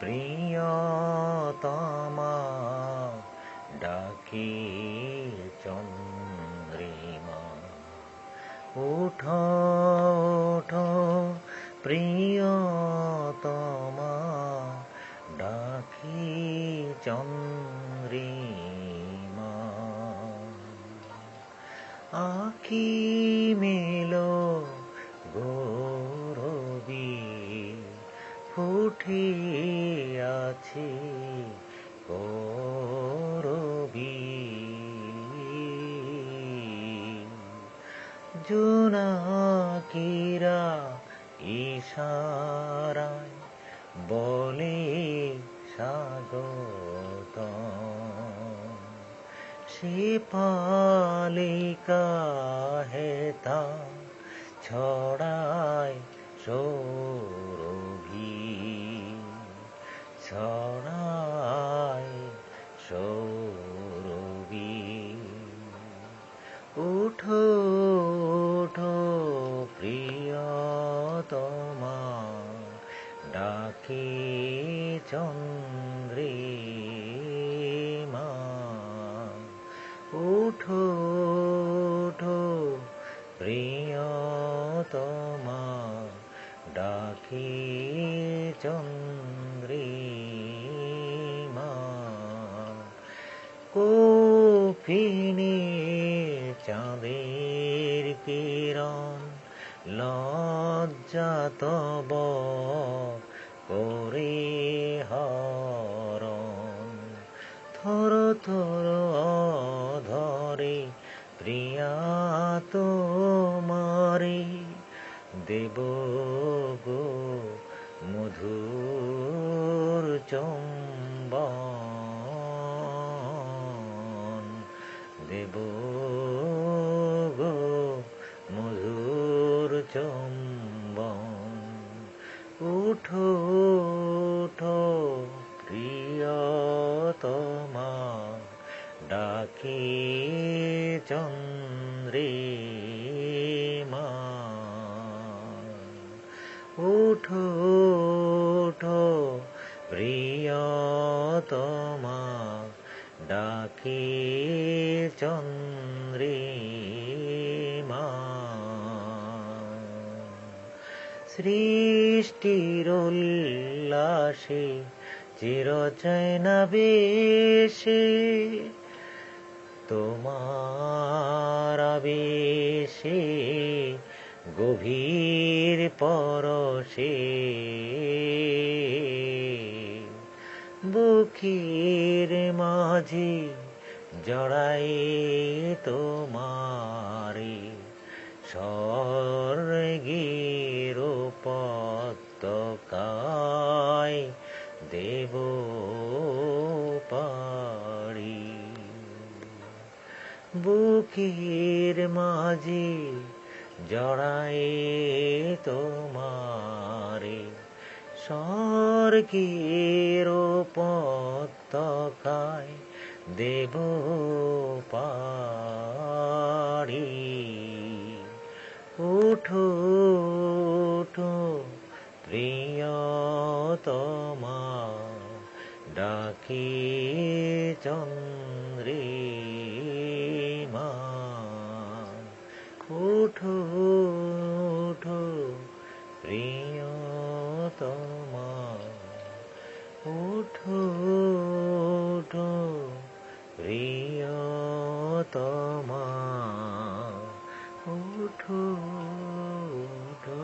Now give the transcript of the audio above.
প্রিয়তমা ডাকি চন্দ্রিমা। উঠ উঠ প্রিয়তমা ডাকি চন্দ্রিমা। আখি মেলো গো আছে করবি। জোনাকিরা ইশারায় বলে স্বাগত সে পালিকা হেতা ছড়ায় সৌরভি ছড়ায় সৌরভি। উঠো উঠো প্রিয়তমা ডাকে চন্দ্রিমা। উঠো উঠো প্রিয়তমা ডাকে চন্দ্রিমা। কোপিনে চাঁদের কিরণ, লজ্জা তব করে হরণ। থর থর ধরে প্রিয়া তোমারে, দেব গো মধুর চম্বন দেব গো মধুর চম্বন। উঠো উঠো প্রিয়তমা ডাকে চন্দ্রে মা উঠো উঠো প্রিয়তমা চন্দ্রে মা সৃষ্টির উল্লাসে চিরচয়না বেশে তোমার আবেশে গভীর পরশে। বুকের মাঝে জড়াই তোমারে স্বর্গের পত্তকায় দেব পাড়ি বুকের মাঝে জড়াই তোমারে স্বর্গের পত্তকায় দেব পাড়ি উঠো উঠো প্রিয়তমা ডাকি চন্দ্রে মা উঠো উঠো প্রিয়তমা। তমা ওঠো ওঠো